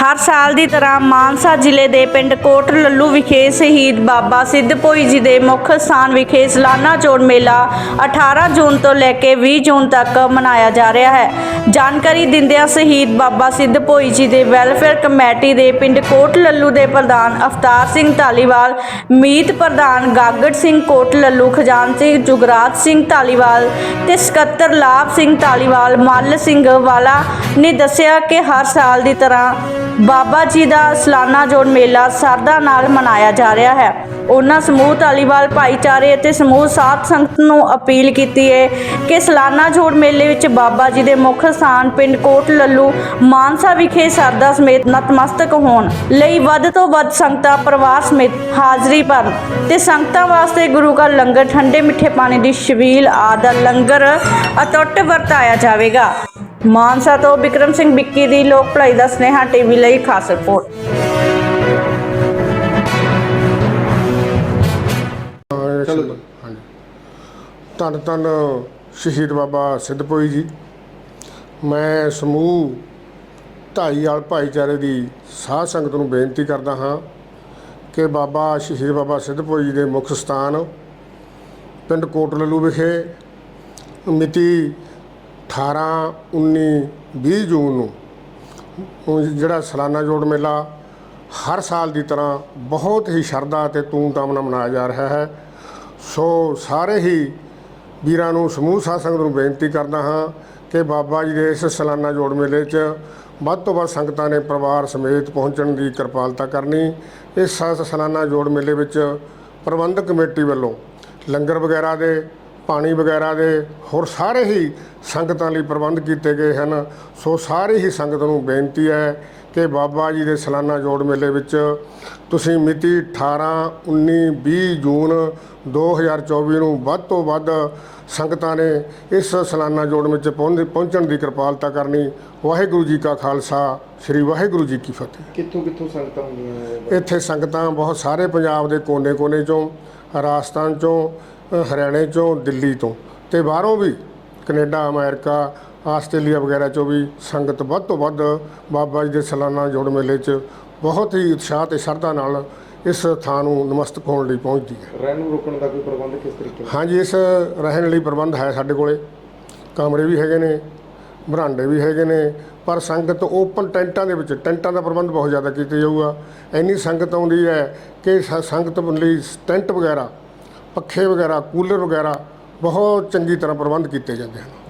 ਹਰ ਸਾਲ ਦੀ ਤਰ੍ਹਾਂ ਮਾਨਸਾ ਜ਼ਿਲ੍ਹੇ ਦੇ ਪਿੰਡ ਕੋਟ ਲੱਲੂ ਵਿਖੇ ਸ਼ਹੀਦ ਬਾਬਾ ਸਿੱਧ ਭੋਈ ਜੀ ਦੇ ਮੁੱਖ ਸਥਾਨ ਵਿਖੇ ਸਲਾਨਾ ਜੋੜ ਮੇਲਾ 18 ਜੂਨ ਤੋਂ ਲੈ ਕੇ 20 ਜੂਨ ਤੱਕ ਮਨਾਇਆ ਜਾ ਰਿਹਾ ਹੈ। ਜਾਣਕਾਰੀ ਦਿੰਦਿਆਂ ਸ਼ਹੀਦ ਬਾਬਾ ਸਿੱਧ ਭੋਈ ਜੀ ਦੇ ਵੈਲਫੇਅਰ ਕਮੇਟੀ ਦੇ ਪਿੰਡ ਕੋਟ ਲੱਲੂ ਦੇ ਪ੍ਰਧਾਨ ਅਵਤਾਰ ਸਿੰਘ ਧਾਲੀਵਾਲ, ਮੀਤ ਪ੍ਰਧਾਨ ਗਾਗੜ ਸਿੰਘ ਕੋਟ ਲੱਲੂ ਸਿੰਘ ਜੁਗਰਾਜ ਸਿੰਘ ਧਾਲੀਵਾਲ ਤੇ ਸਕੱਤਰ ਲਾਭ ਸਿੰਘ ਧਾਲੀਵਾਲ, ਮੱਲ ਸਿੰਘ ਵਾਲਾ ਨੇ ਦੱਸਿਆ ਕਿ ਹਰ ਸਾਲ ਦੀ ਤਰ੍ਹਾਂ ਬਾਬਾ ਜੀ ਦਾ ਸਲਾਨਾ ਜੋੜ ਮੇਲਾ ਸਰਦਾ ਨਾਲ ਮਨਾਇਆ ਜਾ ਰਿਹਾ ਹੈ। ਉਹਨਾਂ ਸਮੂਹ ਧਾਲੀਵਾਲ ਭਾਈਚਾਰੇ ਅਤੇ ਸਮੂਹ ਸਾਧ ਸੰਗਤ ਨੂੰ ਅਪੀਲ ਕੀਤੀ ਹੈ ਕਿ ਸਲਾਨਾ ਜੋੜ ਮੇਲੇ ਵਿੱਚ ਬਾਬਾ ਜੀ ਦੇ ਮੁੱਖ ਸਥਾਨ ਪਿੰਡ ਕੋਟ ਲੱਲੂ ਮਾਨਸਾ ਵਿਖੇ ਸਰਦਾ ਸਮੇਤ ਨਤਮਸਤਕ ਹੋਣ ਲਈ ਵੱਧ ਤੋਂ ਵੱਧ ਸੰਗਤਾਂ ਪਰਿਵਾਰ ਸਮੇਤ ਹਾਜ਼ਰੀ ਭਰਨ ਤੇ ਸੰਗਤਾਂ ਵਾਸਤੇ ਗੁਰੂ ਘਰ ਲੰਗਰ ਠੰਡੇ ਮਿੱਠੇ ਪਾਣੀ ਦੀ ਛਬੀਲ ਆਦਿ ਲੰਗਰ ਅਟੁੱਟ ਵਰਤਾਇਆ ਜਾਵੇਗਾ। ਮਾਨਸਾ ਤੋਂ ਵਿਕਰਮ ਸਿੰਘ ਵਿੱਕੀ ਦੀ ਲੋਕ ਭਲਾਈ ਦਾ ਸਨੇਹਾ ਟੀਵੀ ਲਈ ਖਾਸ ਰਿਪੋਰਟ। ਹਾਂ, ਚਲੋ। ਹਾਂਜੀ ਧੰਨ ਧੰਨ ਸ਼ਹੀਦ ਬਾਬਾ ਸਿੱਧਪੋਈ ਜੀ। ਮੈਂ ਸਮੂਹ ਢਾਈਵਾਲ ਭਾਈਚਾਰੇ ਦੀ ਸਾਧ ਸੰਗਤ ਨੂੰ ਬੇਨਤੀ ਕਰਦਾ ਹਾਂ ਕਿ ਬਾਬਾ ਸ਼ਹੀਦ ਬਾਬਾ ਸਿੱਧਪੋਈ ਜੀ ਦੇ ਮੁੱਖ ਸਥਾਨ ਪਿੰਡ ਕੋਟ ਵਿਖੇ ਮਿਤੀ 18 19 20 ਜੂਨ ਨੂੰ ਜਿਹੜਾ ਸਾਲਾਨਾ ਜੋੜ ਮੇਲਾ ਹਰ ਸਾਲ ਦੀ ਤਰ੍ਹਾਂ ਬਹੁਤ ਹੀ ਸ਼ਰਧਾ ਅਤੇ ਧੂਮਧਾਮ ਨਾਲ ਮਨਾਇਆ ਜਾ ਰਿਹਾ ਹੈ। ਸੋ ਸਾਰੇ ਹੀ ਵੀਰਾਂ ਨੂੰ ਸਮੂਹ ਸਾਧ ਸੰਗਤ ਨੂੰ ਬੇਨਤੀ ਕਰਦਾ ਹਾਂ ਕਿ ਬਾਬਾ ਜੀ ਦੇ ਇਸ ਸਾਲਾਨਾ ਜੋੜ ਮੇਲੇ 'ਚ ਵੱਧ ਤੋਂ ਵੱਧ ਸੰਗਤਾਂ ਨੇ ਪਰਿਵਾਰ ਸਮੇਤ ਪਹੁੰਚਣ ਦੀ ਕਿਰਪਾਲਤਾ ਕਰਨੀ। ਇਸ ਸਾਲਾਨਾ ਜੋੜ ਮੇਲੇ ਵਿੱਚ ਪ੍ਰਬੰਧਕ ਕਮੇਟੀ ਵੱਲੋਂ ਲੰਗਰ ਵਗੈਰਾ ਦੇ ਪਾਣੀ ਵਗੈਰਾ ਦੇ ਹੋਰ ਸਾਰੇ ਹੀ ਸੰਗਤਾਂ ਲਈ ਪ੍ਰਬੰਧ ਕੀਤੇ ਗਏ ਹਨ। ਸੋ ਸਾਰੇ ਹੀ ਸੰਗਤ ਨੂੰ ਬੇਨਤੀ ਹੈ ਕਿ ਬਾਬਾ ਜੀ ਦੇ ਸਾਲਾਨਾ ਜੋੜ ਮੇਲੇ ਵਿੱਚ ਤੁਸੀਂ ਮਿਤੀ 18 19 20 ਜੂਨ 2024 ਨੂੰ ਵੱਧ ਤੋਂ ਵੱਧ ਸੰਗਤਾਂ ਨੇ ਇਸ ਸਾਲਾਨਾ ਜੋੜ ਵਿੱਚ ਪਹੁੰਚ- ਪਹੁੰਚਣ ਦੀ ਕਿਰਪਾਲਤਾ ਕਰਨੀ। ਵਾਹਿਗੁਰੂ ਜੀ ਕਾ ਖਾਲਸਾ ਸ੍ਰੀ ਵਾਹਿਗੁਰੂ ਜੀ ਕੀ ਫਤਿਹ। ਕਿੱਥੋਂ ਕਿੱਥੋਂ ਸੰਗਤਾਂ ਹੁੰਦੀਆਂ ਇੱਥੇ ਸੰਗਤਾਂ ਬਹੁਤ ਸਾਰੇ ਪੰਜਾਬ ਦੇ ਕੋਨੇ-ਕੋਨੇ ਚੋਂ ਰਾਜਸਥਾਨ ਚੋਂ ਹਰਿਆਣੇ ਚੋਂ ਦਿੱਲੀ ਤੋਂ। ਤੇ ਬਾਹਰੋਂ ਵੀ ਕੈਨੇਡਾ ਅਮਰੀਕਾ ਆਸਟ੍ਰੇਲੀਆ ਵਗੈਰਾ ਚੋਂ ਵੀ ਸੰਗਤ ਵੱਧ ਤੋਂ ਵੱਧ ਬਾਬਾ ਜੀ ਦੇ ਸਾਲਾਨਾ ਜੋੜ ਮੇਲੇ 'ਚ ਬਹੁਤ ਹੀ ਉਤਸ਼ਾਹ ਤੇ ਸ਼ਰਧਾ ਨਾਲ ਇਸ ਥਾਂ ਨੂੰ ਨਮਸਤਕ ਹੋਣ ਲਈ ਪਹੁੰਚਦੀ ਹੈ। ਰਹਿਣ ਨੂੰ ਰੋਕਣ ਦਾ ਕੋਈ ਪ੍ਰਬੰਧ ਕਿਸ ਤਰੀਕੇ ਨਾਲ? ਹਾਂਜੀ ਇਸ ਰਹਿਣ ਲਈ ਪ੍ਰਬੰਧ ਹੈ ਸਾਡੇ ਕੋਲੇ। ਕਮਰੇ ਵੀ ਹੈਗੇ ਨੇ ਬਰਾਂਡੇ ਵੀ ਹੈਗੇ ਨੇ ਪਰ ਸੰਗਤ ਓਪਨ ਟੈਂਟਾਂ ਦੇ ਵਿੱਚ ਟੈਂਟਾਂ ਦਾ ਪ੍ਰਬੰਧ ਬਹੁਤ ਜ਼ਿਆਦਾ ਕੀਤਾ ਜਾਊਗਾ। ਇੰਨੀ ਸੰਗਤ ਆਉਂਦੀ ਹੈ ਕਿ ਸੰਗਤ ਲਈ ਟੈਂਟ ਵਗੈਰਾ ਪੱਖੇ ਵਗੈਰਾ ਕੂਲਰ ਵਗੈਰਾ ਬਹੁਤ ਚੰਗੀ ਤਰ੍ਹਾਂ ਪ੍ਰਬੰਧ ਕੀਤੇ ਜਾਂਦੇ ਹਨ।